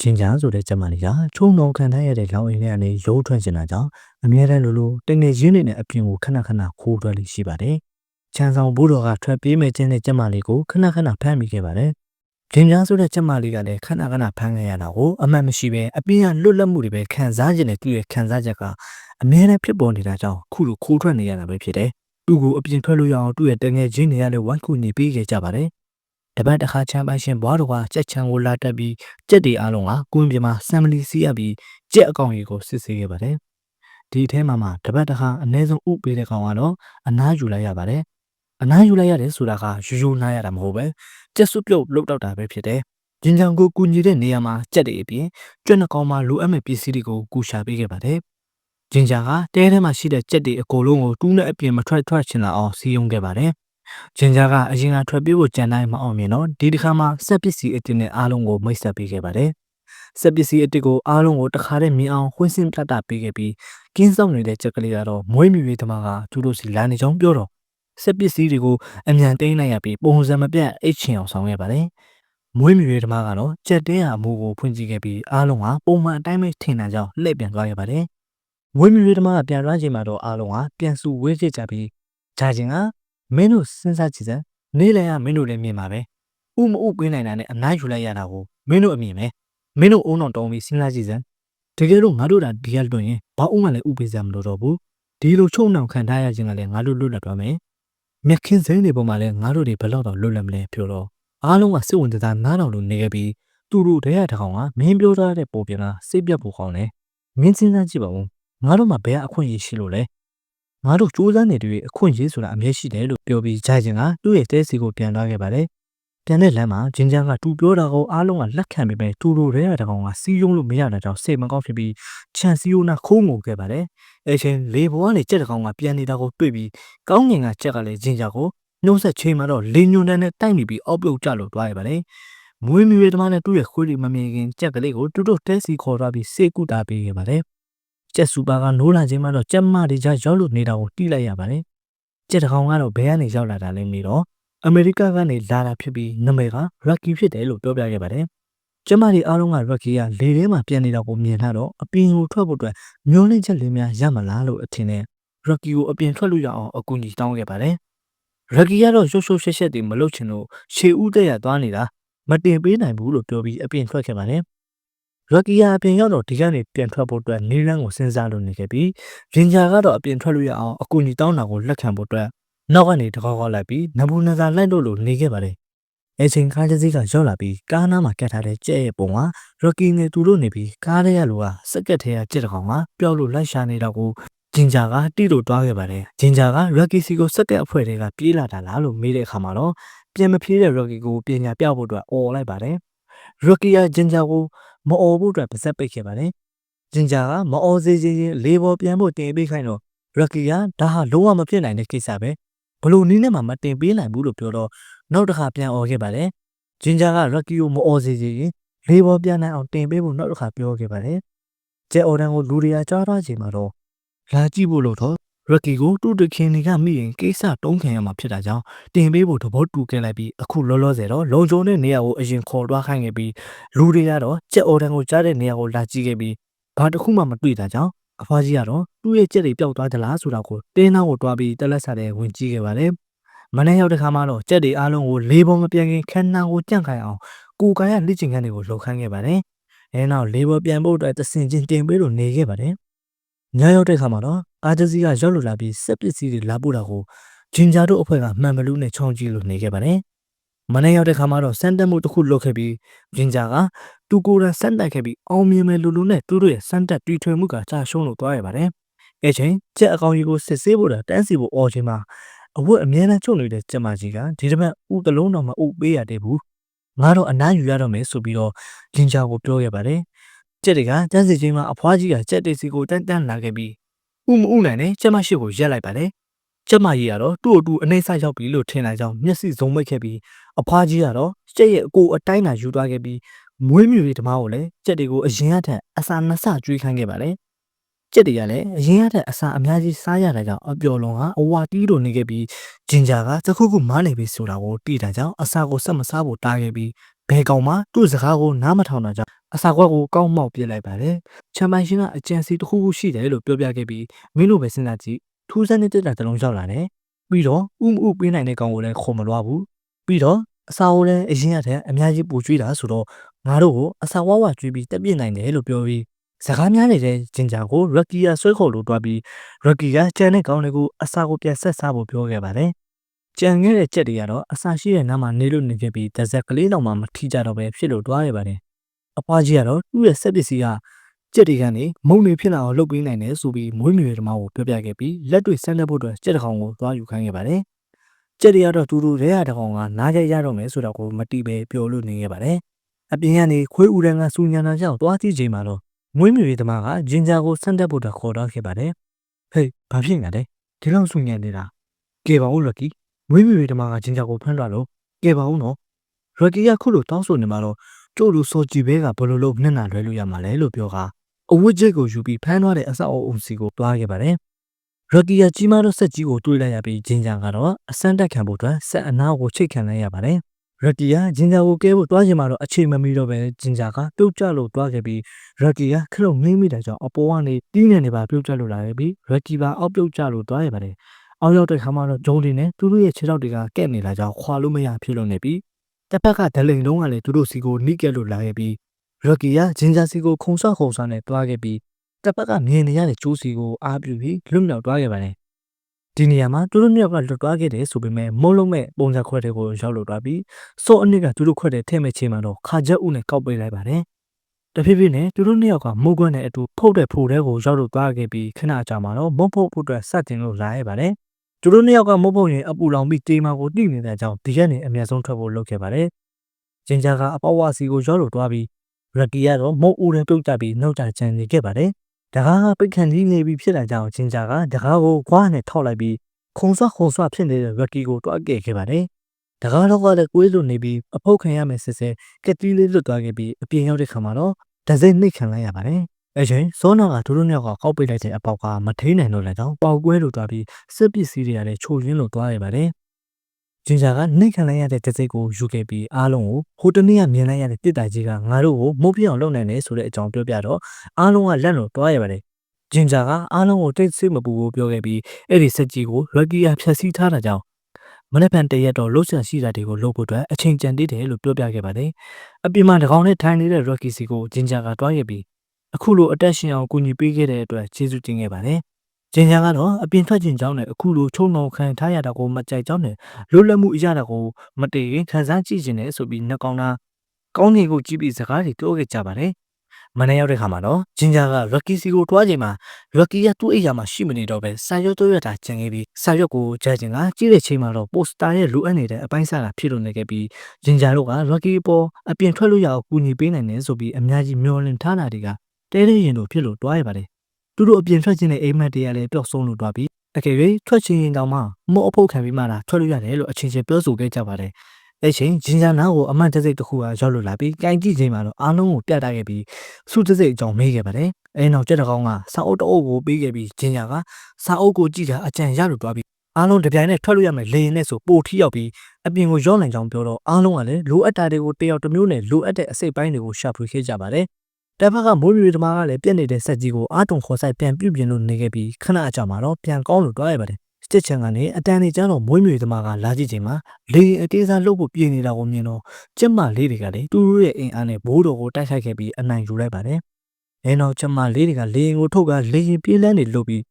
ဂျင်ဂျာဆိုတဲ့ကျမလေးကချုံနှောင်ခံထားရတဲ့လောင်အိမ်ထဲကနေရိုးထွက်နေတာကြောင့်အမြဲတမ်းလိုလိုတငယ်ရင်းနေတဲ့အပြင်ကိုခဏခဏခိုးထွက်လိရှိပါတယ်။ချန်ဆောင်ဘိုးတော်ကထွက်ပြေးမဲ့ခြင်းတဲ့ကျမလေးကိုခဏခဏဖမ်းမိခဲ့ပါတယ်။ဂျင်ဂျာဆိုတဲ့ကျမလေးကလည်းခဏခဏဖမ်းခဲ့ရတာကိုအမှန်မရှိပဲအပြင်ကလွတ်လပ်မှုတွေပဲခံစားခြင်းနဲ့သူ့ရဲ့ခံစားချက်ကအမြဲတမ်းဖြစ်ပေါ်နေတာကြောင့်ခုလိုခိုးထွက်နေရတာပဲဖြစ်တယ်။သူ့ကိုအပြင်ထွက်လို့ရအောင်သူ့ရဲ့တငယ်ချင်းတွေကလည်းဝိုင်းကူနေပေးခဲ့ကြပါတယ်။ တပတ်တစ်ခါချမ်းပိုင်ရှင်ဘွားတော်ကကြက်ချံကိုလာတက်ပြီးကြက်တွေအားလုံးကကွင်းပြမှာဆမ်မလီစီးရပြီးကြက်အကောင်ကြီးကိုစစ်ဆေးခဲ့ပါတယ်။ဒီအထဲမှာမှတပတ်တစ်ခါအနည်းဆုံးဥပေးတဲ့ကောင်ကတော့အနားယူလိုက်ရပါတယ်။အနားယူလိုက်ရတယ်ဆိုတာကယူယူနားရတာမဟုတ်ပဲကြက်စွပြုတ်လုတ်တော့တာပဲဖြစ်တယ်။ဂျင်ဂျန်ကိုကူညီတဲ့နေရာမှာကြက်တွေအပြင်ကျွတ်နှကောင်မှာလိုအပ်မဲ့ပစ္စည်းတွေကိုကူရှာပေးခဲ့ပါတယ်။ဂျင်ဂျာကတဲထဲမှာရှိတဲ့ကြက်တွေအကုန်လုံးကိုတူးနဲ့အပြင်မထွက်ထွက်ချင်လာအောင်စီယုံခဲ့ပါတယ်။ ဂျင်ဂျာကအရင်ကထွက်ပြေးဖို့ကြံတိုင်းမအောင်မြင်တော့ဒီတစ်ခါမှစက်ပစ္စည်းအတင်းနဲ့အားလုံးကိုမိတ်ဆက်ပေးခဲ့ပါတယ်။စက်ပစ္စည်းအတစ်ကိုအားလုံးကိုတခါတည်းမြင်အောင်ခွင်းစင်ပြတ်တာပေးခဲ့ပြီးကင်းစောက်နေတဲ့ကြက်ကလေးကတော့မွေးမြူရေးသမားကသူတို့စီလာနေကြောင်းပြောတော့စက်ပစ္စည်းတွေကိုအမြန်တိန်းလိုက်ရပြီးပုံစံမပြတ်အိတ်ချင်အောင်ဆောင်ခဲ့ပါတယ်။မွေးမြူရေးသမားကတော့ကြက်တင်းဟာအမှုကိုဖွင့်ကြည့်ခဲ့ပြီးအားလုံးကပုံမှန်အတိုင်းပဲထင်တာကြောင့်လှည့်ပြန်သွားခဲ့ပါတယ်။မွေးမြူရေးသမားကပြန်သွားချိန်မှာတော့အားလုံးကပြန်စုဝေးကြကြပြီးဂျာချင်းက မင်းတို့စဉ်းစားကြည့်စမ်းနေလေကမင်းတို့လည်းမြင်ပါပဲ။ဥမဥပေးနိုင်တာနဲ့အနားယူလိုက်ရတာကိုမင်းတို့အမြင်ပဲ။မင်းတို့အုံတော်တောင်းပြီးစဉ်းစားကြည့်စမ်းတကယ်လို့ငါတို့ဒါဒီကလွတ်ရင်ဘာဥမှလည်းဥပေးစရာမလိုတော့ဘူး။ဒီလိုချုံနှောင်ခံထားရခြင်းကလည်းငါတို့လွတ်လပ်သွားမယ်။မြက်ခင်းစိမ့်တွေပေါ်မှာလည်းငါတို့တွေဘယ်တော့တော့လွတ်လပ်မလဲပြောတော့အားလုံးကစိတ်ဝင်စားနားတော်လိုနေခဲ့ပြီးသူတို့တည်းရတကောင်ကမင်းပြောထားတဲ့ပုံပြန်ကစိတ်ပြတ်ဖို့ကောင်းတယ်။မင်းစဉ်းစားကြည့်ပါဦး။ငါတို့မှဘယ်အခွင့်အရေးရှိလို့လဲ။ ငါတို့စူးစမ်းနေတဲ့အခွင့်အရေးဆိုတာအမြဲရှိတယ်လို့ပြောပြီးဂျိုင်ချင်ကသူ့ရဲ့တဲစီကိုပြန်သွားခဲ့ပါတယ်။ပြန်တဲ့လမ်းမှာဂျင်ဂျန်ကတူပြောတာကိုအားလုံးကလက်ခံပေမဲ့တူတို့ရဲရတကောင်ကစီးယုံလို့မရတာကြောင့်စိတ်မကောင်းဖြစ်ပြီးချန်စီယိုနာခိုးငိုခဲ့ပါတယ်။အဲချင်းလေဘွားကနေကြက်တကောင်ကပြန်နေတာကိုတွေ့ပြီးကောင်းငင်ကကြက်ကလည်းဂျင်ဂျာကိုနှုတ်ဆက်ချိန်မှာတော့လေညွန်တန်းနဲ့တိုက်မိပြီးအောက်ပြုတ်ကျလို့သွားရပါတယ်။မွေးမြူရေးသမားနဲ့သူ့ရဲ့ခွေးတွေမမြင်ခင်ကြက်ကလေးကိုတူတို့တဲစီခေါ်သွားပြီးစေကူတာပေးခဲ့ပါတယ်။ ကြက်စူပါကနိုးလာခြင်းမှာတော့ကြက်မတွေကြားရောက်လို့နေတာကိုတိလိုက်ရပါတယ်။ကြက်တကောင်ကတော့ဘယ်ကနေရောက်လာတာလဲမေးတော့အမေရိကကနေလာတာဖြစ်ပြီးနာမည်က Rocky ဖြစ်တယ်လို့ပြောပြခဲ့ပါတယ်။ကျမတွေအားလုံးက Rocky ကလေထဲမှာပြန်နေတာကိုမြင်လာတော့အပြင်ကိုထွက်ဖို့အတွက်မျိုးလင့်ချက်လေးများရမလားလို့အထင်နဲ့ Rocky ကိုအပြင်ထွက်လို့ရအောင်အကူအညီတောင်းခဲ့ပါတယ်။ Rocky ကတော့ရုပ်ရုပ်ရှက်ရှက်တွေမလုပ်ချင်လို့ရှေဦးတက်ရသွားနေတာမတင်ပေးနိုင်ဘူးလို့ပြောပြီးအပြင်ထွက်ခဲ့ပါတယ်။ Rocky ကအပြင်ရောက်တော့ဒီကနေပြန်ထွက်ဖို့အတွက်နေလန်းကိုစဉ်းစားလို့နေခဲ့ပြီးဂျင်ဂျာကတော့အပြင်ထွက်လို့ရအောင်အကူအညီတောင်းတာကိုလက်ခံဖို့အတွက်နောက်ကနေတကောက်ကောက်လိုက်ပြီးနဘူးနဇာလိုက်လို့လို့နေခဲ့ပါတယ်။အဲချိန်ကားတစ်စီးကရောက်လာပြီးကားနားမှာကတ်ထားတဲ့ကြက်ရဲ့ပုံကရော်ကီနဲ့သူတို့နေပြီးကားထဲကလူကစက်ကက်ထဲကကြက်တကောင်ကပျောက်လို့လိုက်ရှာနေတော့ကိုဂျင်ဂျာကတိလို့တွားခဲ့ပါတယ်။ဂျင်ဂျာကရော်ကီစီကိုစက်ကက်အဖွဲ့တွေကပြေးလာတာလားလို့မေးတဲ့အခါမှာတော့ပြန်မပြေးတဲ့ရော်ကီကိုပညာပြဖို့အတွက်អော်လိုက်ပါတယ်။ ရူကီယာဂျင်ဂျာကိုမအော်ဖို့အတွက်ပါဇက်ပိတ်ခဲ့ပါတယ်။ဂျင်ဂျာကမအော်စေခြင်းချင်းလေပေါ်ပြန်ဖို့တင်ပေးခိုင်းတော့ရူကီယာဒါဟာလုံးဝမဖြစ်နိုင်တဲ့ကိစ္စပဲ။ဘလို့နည်းနဲ့မှမတင်ပေးနိုင်ဘူးလို့ပြောတော့နောက်တစ်ခါပြန်အော်ခဲ့ပါတယ်။ဂျင်ဂျာကရူကီယိုမအော်စေခြင်းလေပေါ်ပြန်နိုင်အောင်တင်ပေးဖို့နောက်တစ်ခါပြောခဲ့ပါတယ်။ကျဲအော်ဒန်ကိုလူတွေကကြားထားချိန်မှာတော့လာကြည့်ဖို့လို့တော့ ရက်ကီကိုတူတခင်တွေကမိရင်ကိစ္စတုံးခံရမှာဖြစ်တာကြောင့်တင်ပေးဖို့သဘောတူခဲ့လိုက်ပြီးအခုလောလောဆယ်တော့လုံခြုံတဲ့နေရာကိုအရင်ခေါ်သွားခိုင်းခဲ့ပြီးလူတွေကတော့ကျက်အော်ဒန်ကိုကြားတဲ့နေရာကိုလာကြည့်ခဲ့ပြီးဘာတစ်ခုမှမတွေ့တာကြောင့်အဖွားကြီးကတော့သူ့ရဲ့ကြက်တွေပျောက်သွားသလားဆိုတာကိုတင်းနှောင်းကိုတွားပြီးတက်လက်စားတဲ့ဝင်ကြည့်ခဲ့ပါတယ်။မနေ့ရောက်တဲ့ခါမှာတော့ကြက်တွေအားလုံးကိုလေးပေါ်မပြန်ခင်ခန်းနာကိုကြန့်ခိုင်အောင်ကိုကိုင်ရလက်ကျင်ခန်းတွေကိုလှုပ်ခန်းခဲ့ပါတယ်။အဲနောက်လေးပေါ်ပြန်ဖို့အတွက်တဆင်ချင်းတင်ပေးလို့နေခဲ့ပါတယ်။ ညရောက်တဲ့ခါမှာတော့အာဂျစီကရောက်လို့လာပြီးစက်ပစ္စည်းတွေလာပို့တာကိုဂျင်ဂျာတို့အဖွဲ့ကမှန်ဘလူးနဲ့ချောင်းကြည့်လို့နေခဲ့ပါတယ်။မနေ့ရောက်တဲ့ခါမှာတော့စန်တက်မှုတစ်ခုလုပ်ခဲ့ပြီးဂျင်ဂျာကသူကိုယ်တိုင်စမ်းတက်ခဲ့ပြီးအောင်မြင်မယ်လူလူနဲ့သူတို့ရဲ့စမ်းတက်တီထွင်မှုကကြာရှုံးလို့သွားရပါတယ်။အဲချိန်ကြက်အကောင်ကြီးကိုစစ်ဆေးဖို့တန်းစီဖို့အော်ချိန်မှာအဝတ်အမြဲတမ်းချုပ်နေတဲ့ကြက်မကြီးကဒီတစ်ပတ်ဥတလုံးတော်မှာဥပေးရတဲ့ဘူး။ငါတော့အနားယူရတော့မယ်ဆိုပြီးတော့ဂျင်ဂျာကိုပြောခဲ့ပါတယ်။ ကြက်တွေကတန်းစီချိန်မှာအဖွားကြီးကကြက်တိတ်စီကိုတန်းတန်းလာခဲ့ပြီးဥမဥနိုင်နဲ့ကြက်မရှိကိုရက်လိုက်ပါတယ်။ကျမကြီးကတော့သူ့အတူအနေဆရောက်ပြီလို့ထင်လိုက်ကြောင်းမျက်စိစုံမိတ်ခဲ့ပြီးအဖွားကြီးကတော့ကျက်ရဲ့အကိုအတိုင်းသာယူသွားခဲ့ပြီးမွေးမြူတွေဓမားကိုလည်းကြက်တွေကိုအရင်ကထက်အစာနှစ်ဆကျွေးခိုင်းခဲ့ပါတယ်။ကြက်တွေကလည်းအရင်ကထက်အစာအများကြီးစားရတာကြောင့်အပျော်လွန်ကအဝါတီးလိုနေခဲ့ပြီးဂျင်ဂျာကသခုခုမားနေပြီဆိုတာကိုသိတာကြောင့်အစာကိုဆက်မစားဖို့တားခဲ့ပြီး ဘဲကောင်မှသူ့စကားကိုနားမထောင်တာကြောင့်အစာခွက်ကိုကောက်မှောက်ပြစ်လိုက်ပါတယ်ချမ်ပိုင်ရှင်ကအကြံစီတစ်ခုခုရှိတယ်လို့ပြောပြခဲ့ပြီးမင်းတို့ပဲစဉ်းစားကြည့်ထူးဆန်းတဲ့တက်တာတစ်လုံးရောက်လာတယ်ပြီးတော့ဥမဥပေးနိုင်တဲ့ကောင်ကိုလည်းခေါ်မလွားဘူးပြီးတော့အစာကိုလည်းအရင်ကတည်းကအများကြီးပူကျွေးတာဆိုတော့ငါတို့ကိုအစာဝဝကျွေးပြီးတက်ပြစ်နိုင်တယ်လို့ပြောပြီးစကားများနေတဲ့ဂျင်ဂျာကိုရက်ကီယာဆွဲခေါ်လို့တွားပြီးရက်ကီကကြံတဲ့ကောင်တွေကိုအစာကိုပြန်ဆက်စားဖို့ပြောခဲ့ပါတယ် ကြံခဲ့တဲ့ကြက်တွေကတော့အစာရှိတဲ့နားမှာနေလို့နေခဲ့ပြီးတဇက်ကလေးတောင်မှမထီကြတော့ပဲဖြစ်လို့တွားရပါတယ်အဖွားကြီးကတော့သူ့ရဲ့စက်ပစ္စည်းကကြက်တွေကနေမုံတွေဖြစ်လာအောင်လုပ်ပေးနိုင်တယ်ဆိုပြီးမွေးမြူရေးဓမ္မကိုပြောပြခဲ့ပြီးလက်တွေဆန်းလက်ဖို့အတွက်ကြက်တစ်ကောင်ကိုသွားယူခိုင်းခဲ့ပါတယ်ကြက်တွေကတော့တူတူရဲရတစ်ကောင်ကနားကြရတော့မယ်ဆိုတော့ကိုမတိပဲပျော်လို့နေခဲ့ပါတယ်အပြင်ကနေခွေးဦးတန်းကစူညံတာကြောင့်သွားကြည့်ချိန်မှာတော့မွေးမြူရေးဓမ္မကဂျင်ဂျာကိုဆန်းတက်ဖို့အတွက်ခေါ်တော့ခဲ့ပါတယ်ဟေးဘာဖြစ်နေလဲဒီလောက်စူညံနေတာကဲပါဦးရက်ကီ မွေးမြူရေးဓမ္မကဂျင်ဂျာကိုဖမ်းသွားလို့ကဲပါဦးနော်ရက်ကီကခုလိုတောင်းဆိုနေမှာတော့ကျို့လူစောကြည့်ဘဲကဘယ်လိုလုပ်မျက်နှာလွှဲလို့ရမှာလဲလို့ပြောကအဝတ်ကျက်ကိုယူပြီးဖမ်းသွားတဲ့အဆောက်အအုံစီကိုတွားခဲ့ပါတယ်ရက်ကီကကြီးမားသောဆက်ကြီးကိုတွေးလိုက်ရပြီးဂျင်ဂျာကတော့အစမ်းတက်ခံဖို့အတွက်ဆက်အနားကိုချိတ်ခံလိုက်ရပါတယ်ရက်ကီကဂျင်ဂျာကိုကဲဖို့တွားချင်မှတော့အချိန်မမီတော့ပဲဂျင်ဂျာကပြုတ်ကျလို့တွားခဲ့ပြီးရက်ကီကခလုတ်ငိမ့်မိတာကြောင့်အပေါ်ကနေတီးနေနေပါပြုတ်ကျလို့လာခဲ့ပြီးရက်ကီပါအောက်ပြုတ်ကျလို့တွားရပါတယ်။ အောက်ရောက်တဲ့ခါမှာတော့ဂျုံလီနဲ့သူတို့ရဲ့ခြေထောက်တွေကကဲ့နေတာကြောင့်ခွာလို့မရဖြစ်လို့နေပြီးတစ်ဖက်ကဒလိန်လုံးကလည်းသူတို့စီကိုနှိကဲလို့လာခဲ့ပြီးရက်ကီကဂျင်ဂျာစီကိုခုံဆော့ခုံဆော့နဲ့တွားခဲ့ပြီးတစ်ဖက်ကမြင်နေရတဲ့ကျိုးစီကိုအားပြုပြီးလွတ်မြောက်တွားခဲ့ပါတယ်။ဒီနေရာမှာသူတို့မြောက်ကလွတ်သွားခဲ့တယ်ဆိုပေမဲ့မုံလုံးမဲ့ပုံစံခွက်တွေကိုရောက်လို့သွားပြီးစောအနစ်ကသူတို့ခွက်တဲ့ထဲ့မဲ့ချိန်မှာတော့ခါချက်ဦးနဲ့ကောက်ပိတ်လိုက်ပါတယ်။တဖြည်းဖြည်းနဲ့သူတို့နှစ်ယောက်ကမုံခွက်နဲ့အတူဖုတ်တဲ့ဖိုတဲ့ကိုရောက်လို့သွားခဲ့ပြီးခဏကြာမှတော့မုံဖုတ်ဖို့အတွက်စတင်လို့လာရပါတယ်။ သူတို့နှစ်ယောက်ကမုံဖုတ်ရင်အပူလောင်ပြီးတေးမာကိုတိနေတဲ့ကြောင့်ဒီရက်နေအမျက်ဆုံးထွက်ဖို့လုပ်ခဲ့ပါတယ်။ဂျင်ဂျာကအပေါဝါစီကိုရောက်လို့သွားပြီးရက်ကီကတော့မုံဦးနဲ့ပြုတ်တက်ပြီးနှုတ်တာချန်နေခဲ့ပါတယ်။တကားကပိတ်ခံကြီးနေပြီးဖြစ်လာကြောင်းဂျင်ဂျာကတကားကိုခွားနဲ့ထောက်လိုက်ပြီးခုံဆွခုံဆွဖြစ်နေတဲ့ရက်တီကိုတွားကဲခဲ့ပါတယ်။တကားတော့ကလည်းကွေးလွတ်နေပြီးအဖုတ်ခံရမယ်စစ်စစ်ကက်တီးလေးလွတ်သွားခဲ့ပြီးအပြင်ရောက်တဲ့ခါမှာတော့ဒဇိနှိတ်ခံလိုက်ရပါတယ်။ အဲချိန်စောနာကဒူးတို့မြောက်ကကောက်ပိတ်လိုက်တဲ့အပေါက်ကမထိန်နိုင်တော့လည်းတော့ပေါက်ကွဲလို့သွားပြီးစစ်ပစ္စည်းတွေရတဲ့ချိုရင်းလို့သွားရပါတယ်။ဂျင်ဂျာကနှိတ်ခံလိုက်ရတဲ့ဒဇိကိုယူခဲ့ပြီးအားလုံးကိုဟိုတနေ့ကမြင်လိုက်ရတဲ့တစ်တိုင်ကြီးကငါတို့ကိုမုတ်ပြအောင်လုပ်နိုင်တယ်ဆိုတဲ့အကြောင်းပြောပြတော့အားလုံးကလက်လို့သွားရပါတယ်ဂျင်ဂျာကအားလုံးကိုတိတ်ဆိတ်မပူဘူးပြောခဲ့ပြီးအဲ့ဒီဆက်ကြီးကိုရက်ဂီယာဖြတ်စည်းထားတာကြောင့်မနေ့ဖန်တရက်တော့လှုပ်ရှားရှိတာတွေကိုလုပ်ဖို့အတွက်အချိန်ကြံသေးတယ်လို့ပြောပြခဲ့ပါတယ်။အပြင်မှာတကောင်နဲ့ထိုင်နေတဲ့ရက်ဂီစီကိုဂျင်ဂျာကတွားရပြီး အခုလိုအတက်ရှင်အောင်ကူညီပေးခဲ့တဲ့အတွက်ကျေးဇူးတင်ခဲ့ပါတယ်။ဂျင်ဂျာကတော့အပြင်ထွက်ခြင်းကြောင့်နဲ့အခုလိုချုံနှောင်ခံထားရတာကိုမကြိုက်ကြောင်းနဲ့လွတ်လပ်မှုအရာတာကိုမတည်ရင်ခံစားကြည့်ခြင်းနဲ့ဆိုပြီးနှကောင်သားကောင်းကင်ကိုကြည့်ပြီးစကားတွေပြောခဲ့ကြပါတယ်။မနေ့ရောက်တဲ့ခါမှာတော့ဂျင်ဂျာကရက်ကီစီကိုတွားချိန်မှာရက်ကီကသူ့အိမ်ယာမှာရှိမနေတော့ပဲဆန်ရွက်သွရွက်တာကျန်ခဲ့ပြီးဆန်ရွက်ကိုဂျာဂျင်ကကြည့်တဲ့ချိန်မှာတော့ပိုစတာရဲ့လိုအပ်နေတဲ့အပိုင်းစားတာဖြစ်လို့နေခဲ့ပြီးဂျင်ဂျာတို့ကရက်ကီပေါ်အပြင်ထွက်လို့ရအောင်ကူညီပေးနိုင်တယ်ဆိုပြီးအများကြီးမျှော်လင့်ထားတာတွေက တဲတဲ့ရင်တို့ဖြစ်လို့တွားရပါတယ်သူတို့အပြင်ထွက်ခြင်းနဲ့အိမ်မက်တွေကလည်းပျောက်ဆုံးလို့တွားပြီးအကယ်၍ထွက်ခြင်းရင်တောင်မှမော့အဖို့ခံပြီးမှလာထွက်လို့ရတယ်လို့အချင်းချင်းပြောဆိုခဲ့ကြပါတယ်အဲ့ချိန်ဂျင်ဂျာနာကိုအမတ်တစိတ်တစ်ခုကရောက်လို့လာပြီးကြိုင်ကြည့်ချိန်မှာတော့အားလုံးကိုပြတ်တိုက်ခဲ့ပြီးစုတစိတ်အကြောင်းမေးခဲ့ပါတယ်။အဲနောက်ကြက်တကောင်ကစာအုပ်တအုပ်ကိုပေးခဲ့ပြီးဂျင်ဂျာကစာအုပ်ကိုကြည့်တာအကြံရလို့တွားပြီးအားလုံးတပြိုင်နက်ထွက်လို့ရမယ်လေရင်နဲ့ဆိုပိုထီရောက်ပြီးအပြင်ကိုရော့နိုင်ကြောင်းပြောတော့အားလုံးကလည်းလိုအပ်တာတွေကိုတယောက်တစ်မျိုးနဲ့လိုအပ်တဲ့အစိတ်ပိုင်းတွေကိုရှာဖွေခဲ့ကြပါတယ်။ တစ်ဖက်ကမိုးမြူသမားကလည်းပြက်နေတဲ့ဆက်ကြီးကိုအာတုံခေါ်ဆိုင်ပြန်ပြုတ်ပြင်းလို့နေခဲ့ပြီးခဏအကြာမှာတော့ပြန်ကောင်းလို့တွားရပါတယ်စစ်ချန်ကနေအတန်နေကျန်းတော့မွေးမြွေသမားကလာကြည့်ချိန်မှာလေအတေးစားလှုပ်ဖို့ပြင်နေတာကိုမြင်တော့ကျက်မလေးတွေကလည်းသူတို့ရဲ့အင်အားနဲ့ဘိုးတော်ကိုတိုက်ခိုက်ခဲ့ပြီးအနိုင်ယူလိုက်ပါတယ်။အဲနောက်ကျက်မလေးတွေကလေရင်ကိုထုတ်ကလေရင်ပြေးလန်းနေလှုပ်ပြီး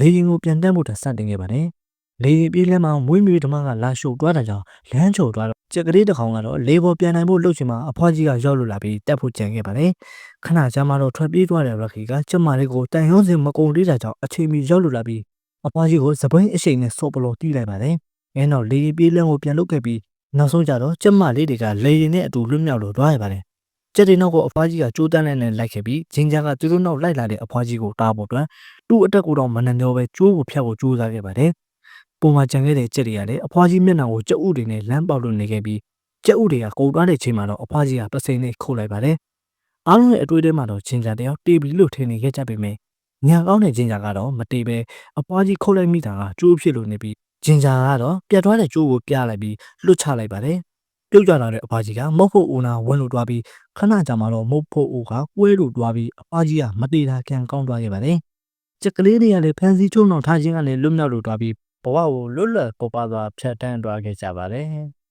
လေရင်ကိုပြန်တန်းဖို့တစတင်ခဲ့ပါတယ်။ လေရင်ပြေးလန်းမှာမွေးမြွေသမားကလာရှုပ်သွားတာကြောင့်လမ်းချိုသွားတော့ကြက်ကလေးတစ်ကောင်ကတော့လေပေါ်ပြန်နိုင်ဖို့လှုပ်ချင်မှာအဖွားကြီးကရောက်လို့လာပြီးတက်ဖို့ကြံခဲ့ပါတယ်။ခဏကြာမှတော့ထွက်ပြေးသွားတဲ့ရက်ခီကကျက်မလေးကိုတန်ရုံးစင်မကုန်သေးတာကြောင့်အချိန်မီရောက်လို့လာပြီးအဖွားကြီးကိုစပွင်းအရှိန်နဲ့စော့ပလို့တီးလိုက်ပါတယ်။အဲနောက်လေရင်ပြေးလန်းကိုပြန်လုတ်ခဲ့ပြီးနောက်ဆုံးကြတော့ကျက်မလေးတွေကလေရင်နဲ့အတူလွတ်မြောက်လို့သွားရပါတယ်။ကျက်တွေနောက်ကိုအဖွားကြီးကကြိုးတန်းနဲ့လိုက်ခဲ့ပြီးဂျင်ဂျာကသူတို့နောက်လိုက်လာတဲ့အဖွားကြီးကိုတားဖို့အတွက်သူ့အတက်ကိုတော့မနှံတော့ပဲကျိုးကိုဖျက်ဖို့ကြိုးစားခဲ့ပါတယ်။ ပုံမှန်ကြံခဲ့တဲ့ကြက်တွေရတယ်အဖွားကြီးမျက်နှာကိုကြက်ဥတွေနဲ့လမ်းပေါက်လို့နေခဲ့ပြီးကြက်ဥတွေကကုန်သွားတဲ့ချိန်မှာတော့အဖွားကြီးကပစိန်နဲ့ခုတ်လိုက်ပါတယ်အားလုံးရဲ့အတွေ့အထဲမှာတော့ဂျင်ဂျာတယောက်တေးပြီးလို့ထင်နေခဲ့ကြပေမဲ့ညာကောင်းတဲ့ဂျင်ဂျာကတော့မတေးပဲအဖွားကြီးခုတ်လိုက်မိတာကကျိုးဖြစ်လို့နေပြီးဂျင်ဂျာကတော့ပြတ်သွားတဲ့ကျိုးကိုပြလိုက်ပြီးလွတ်ချလိုက်ပါတယ်ပြုတ်ကျလာတဲ့အဖွားကြီးကမုတ်ဖို့ဦးနာဝင်လို့တွားပြီးခဏကြာမှတော့မုတ်ဖို့ဦးကကွဲလို့တွားပြီးအဖွားကြီးကမတေးတာကြံကောင်းသွားခဲ့ပါတယ်ကြက်ကလေးတွေကလည်းဖန်စီချုံအောင်ထားခြင်းကလည်းလွတ်မြောက်လို့တွားပြီး ဘဝကိုလွတ်လပ်ပေါ်ပါစွာဖြတ်တန်းသွားခဲ့ကြပါတယ်။